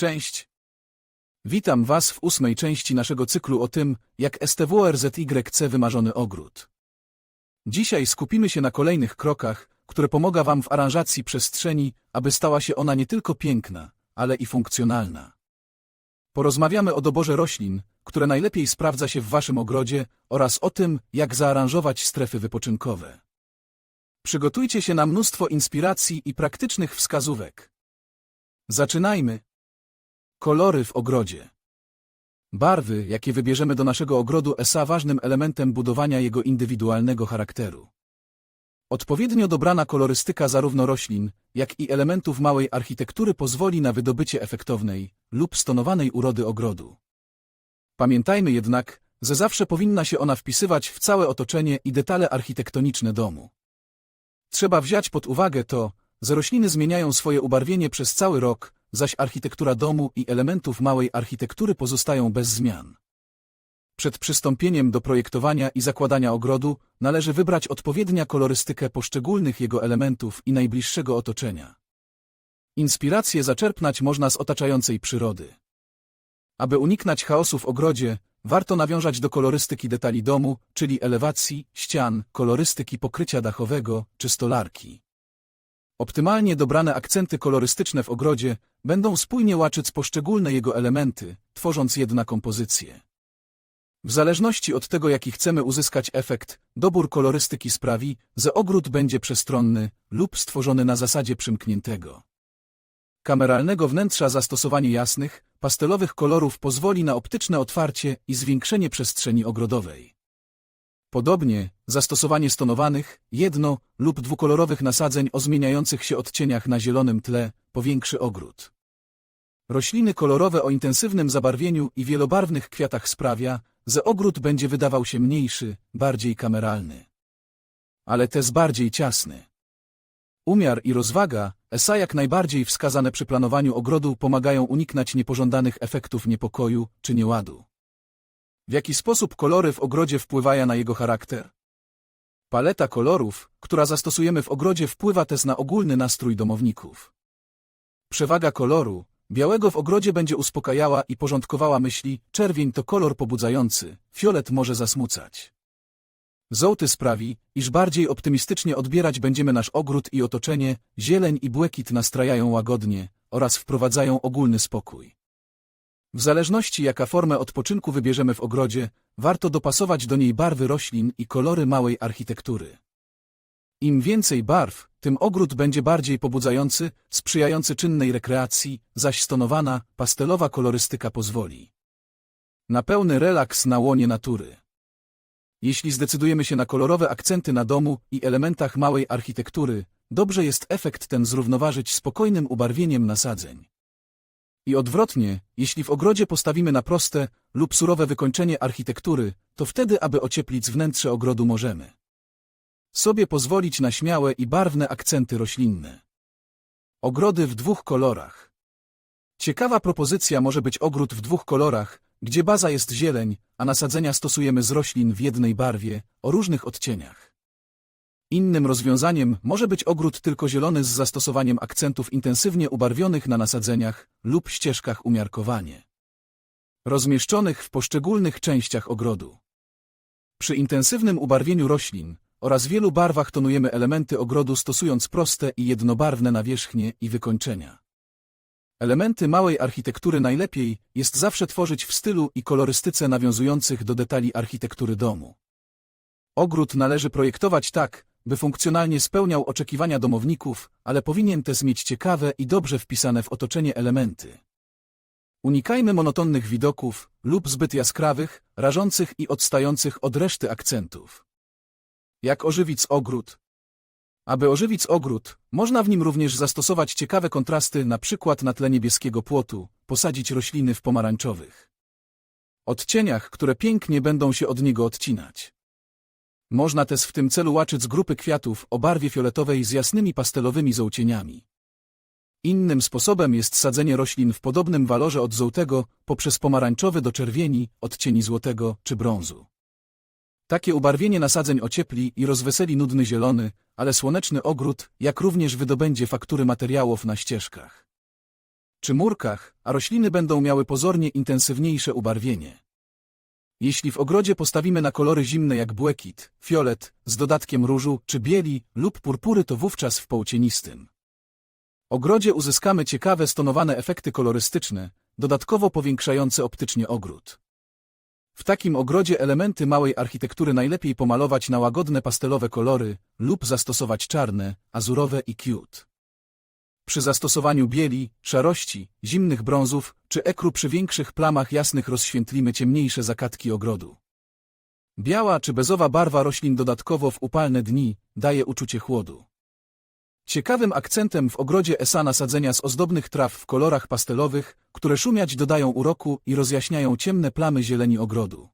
Cześć. Witam Was w ósmej części naszego cyklu o tym, jak STWRZYC wymarzony ogród. Dzisiaj skupimy się na kolejnych krokach, które pomaga Wam w aranżacji przestrzeni, aby stała się ona nie tylko piękna, ale i funkcjonalna. Porozmawiamy o doborze roślin, które najlepiej sprawdza się w Waszym ogrodzie oraz o tym, jak zaaranżować strefy wypoczynkowe. Przygotujcie się na mnóstwo inspiracji i praktycznych wskazówek. Zaczynajmy. Kolory w ogrodzie. Barwy, jakie wybierzemy do naszego ogrodu SA ważnym elementem budowania jego indywidualnego charakteru. Odpowiednio dobrana kolorystyka zarówno roślin, jak i elementów małej architektury pozwoli na wydobycie efektownej lub stonowanej urody ogrodu. Pamiętajmy jednak, że zawsze powinna się ona wpisywać w całe otoczenie i detale architektoniczne domu. Trzeba wziąć pod uwagę to, że rośliny zmieniają swoje ubarwienie przez cały rok, zaś architektura domu i elementów małej architektury pozostają bez zmian. Przed przystąpieniem do projektowania i zakładania ogrodu należy wybrać odpowiednia kolorystykę poszczególnych jego elementów i najbliższego otoczenia. Inspirację zaczerpnąć można z otaczającej przyrody. Aby uniknąć chaosu w ogrodzie, warto nawiązać do kolorystyki detali domu, czyli elewacji, ścian, kolorystyki pokrycia dachowego czy stolarki. Optymalnie dobrane akcenty kolorystyczne w ogrodzie będą spójnie łaczyć poszczególne jego elementy, tworząc jedna kompozycję. W zależności od tego, jaki chcemy uzyskać efekt, dobór kolorystyki sprawi, że ogród będzie przestronny lub stworzony na zasadzie przymkniętego. Kameralnego wnętrza zastosowanie jasnych, pastelowych kolorów pozwoli na optyczne otwarcie i zwiększenie przestrzeni ogrodowej. Podobnie, zastosowanie stonowanych, jedno- lub dwukolorowych nasadzeń o zmieniających się odcieniach na zielonym tle powiększy ogród. Rośliny kolorowe o intensywnym zabarwieniu i wielobarwnych kwiatach sprawia, że ogród będzie wydawał się mniejszy, bardziej kameralny. Ale też bardziej ciasny. Umiar i rozwaga, ESA jak najbardziej wskazane przy planowaniu ogrodu pomagają uniknąć niepożądanych efektów niepokoju czy nieładu. W jaki sposób kolory w ogrodzie wpływają na jego charakter? Paleta kolorów, która zastosujemy w ogrodzie wpływa też na ogólny nastrój domowników. Przewaga koloru, białego w ogrodzie będzie uspokajała i porządkowała myśli, czerwień to kolor pobudzający, fiolet może zasmucać. Żołty sprawi, iż bardziej optymistycznie odbierać będziemy nasz ogród i otoczenie, zieleń i błękit nastrajają łagodnie oraz wprowadzają ogólny spokój. W zależności jaka formę odpoczynku wybierzemy w ogrodzie, warto dopasować do niej barwy roślin i kolory małej architektury. Im więcej barw, tym ogród będzie bardziej pobudzający, sprzyjający czynnej rekreacji, zaś stonowana, pastelowa kolorystyka pozwoli na pełny relaks na łonie natury. Jeśli zdecydujemy się na kolorowe akcenty na domu i elementach małej architektury, dobrze jest efekt ten zrównoważyć spokojnym ubarwieniem nasadzeń. I odwrotnie, jeśli w ogrodzie postawimy na proste lub surowe wykończenie architektury, to wtedy, aby ocieplić wnętrze ogrodu możemy sobie pozwolić na śmiałe i barwne akcenty roślinne. Ogrody w dwóch kolorach. Ciekawa propozycja może być ogród w dwóch kolorach, gdzie baza jest zieleń, a nasadzenia stosujemy z roślin w jednej barwie, o różnych odcieniach. Innym rozwiązaniem może być ogród tylko zielony z zastosowaniem akcentów intensywnie ubarwionych na nasadzeniach lub ścieżkach umiarkowanie. Rozmieszczonych w poszczególnych częściach ogrodu. Przy intensywnym ubarwieniu roślin oraz wielu barwach tonujemy elementy ogrodu stosując proste i jednobarwne nawierzchnie i wykończenia. Elementy małej architektury najlepiej jest zawsze tworzyć w stylu i kolorystyce nawiązujących do detali architektury domu. Ogród należy projektować tak, by funkcjonalnie spełniał oczekiwania domowników, ale powinien też mieć ciekawe i dobrze wpisane w otoczenie elementy. Unikajmy monotonnych widoków lub zbyt jaskrawych, rażących i odstających od reszty akcentów. Jak ożywić ogród? Aby ożywić ogród, można w nim również zastosować ciekawe kontrasty, na przykład na tle niebieskiego płotu, posadzić rośliny w pomarańczowych odcieniach, które pięknie będą się od niego odcinać. Można też w tym celu łaczyć z grupy kwiatów o barwie fioletowej z jasnymi pastelowymi zołcieniami. Innym sposobem jest sadzenie roślin w podobnym walorze od żółtego poprzez pomarańczowy do czerwieni, odcieni złotego czy brązu. Takie ubarwienie nasadzeń ociepli i rozweseli nudny zielony, ale słoneczny ogród, jak również wydobędzie faktury materiałów na ścieżkach. czy murkach, a rośliny będą miały pozornie intensywniejsze ubarwienie. Jeśli w ogrodzie postawimy na kolory zimne jak błękit, fiolet, z dodatkiem różu, czy bieli lub purpury, to wówczas w połcienistym ogrodzie uzyskamy ciekawe stonowane efekty kolorystyczne, dodatkowo powiększające optycznie ogród. W takim ogrodzie elementy małej architektury najlepiej pomalować na łagodne pastelowe kolory lub zastosować czarne, azurowe i cute. Przy zastosowaniu bieli, szarości, zimnych brązów czy ekru przy większych plamach jasnych rozświetlimy ciemniejsze zakatki ogrodu. Biała czy bezowa barwa roślin dodatkowo w upalne dni daje uczucie chłodu. Ciekawym akcentem w ogrodzie ESA nasadzenia z ozdobnych traw w kolorach pastelowych, które szumiać dodają uroku i rozjaśniają ciemne plamy zieleni ogrodu.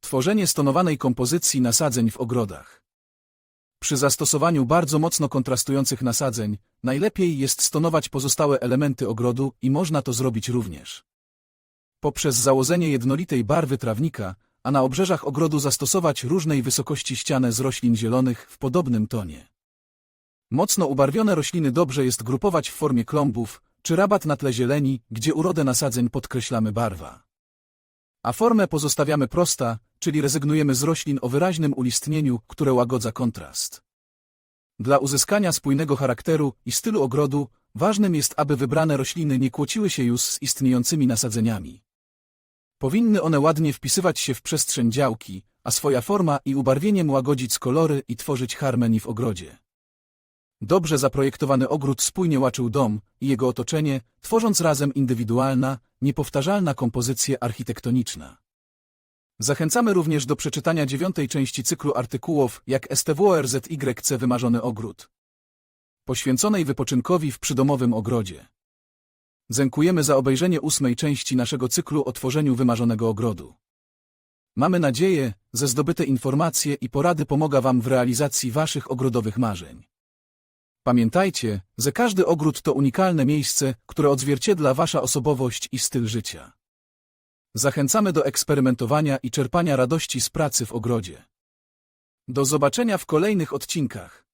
Tworzenie stonowanej kompozycji nasadzeń w ogrodach. Przy zastosowaniu bardzo mocno kontrastujących nasadzeń, najlepiej jest stonować pozostałe elementy ogrodu i można to zrobić również poprzez założenie jednolitej barwy trawnika, a na obrzeżach ogrodu zastosować różnej wysokości ścianę z roślin zielonych w podobnym tonie. Mocno ubarwione rośliny dobrze jest grupować w formie klombów, czy rabat na tle zieleni, gdzie urodę nasadzeń podkreślamy barwa. A formę pozostawiamy prosta, czyli rezygnujemy z roślin o wyraźnym ulistnieniu, które łagodza kontrast. Dla uzyskania spójnego charakteru i stylu ogrodu ważnym jest, aby wybrane rośliny nie kłóciły się już z istniejącymi nasadzeniami. Powinny one ładnie wpisywać się w przestrzeń działki, a swoja forma i ubarwieniem łagodzić kolory i tworzyć harmonii w ogrodzie. Dobrze zaprojektowany ogród spójnie łaczył dom i jego otoczenie, tworząc razem indywidualna, niepowtarzalna kompozycja architektoniczna. Zachęcamy również do przeczytania dziewiątej części cyklu artykułów jak STWORZYC Wymarzony Ogród, poświęconej wypoczynkowi w przydomowym ogrodzie. Dziękujemy za obejrzenie ósmej części naszego cyklu o tworzeniu wymarzonego ogrodu. Mamy nadzieję, że zdobyte informacje i porady pomaga Wam w realizacji Waszych ogrodowych marzeń. Pamiętajcie, że każdy ogród to unikalne miejsce, które odzwierciedla Wasza osobowość i styl życia. Zachęcamy do eksperymentowania i czerpania radości z pracy w ogrodzie. Do zobaczenia w kolejnych odcinkach.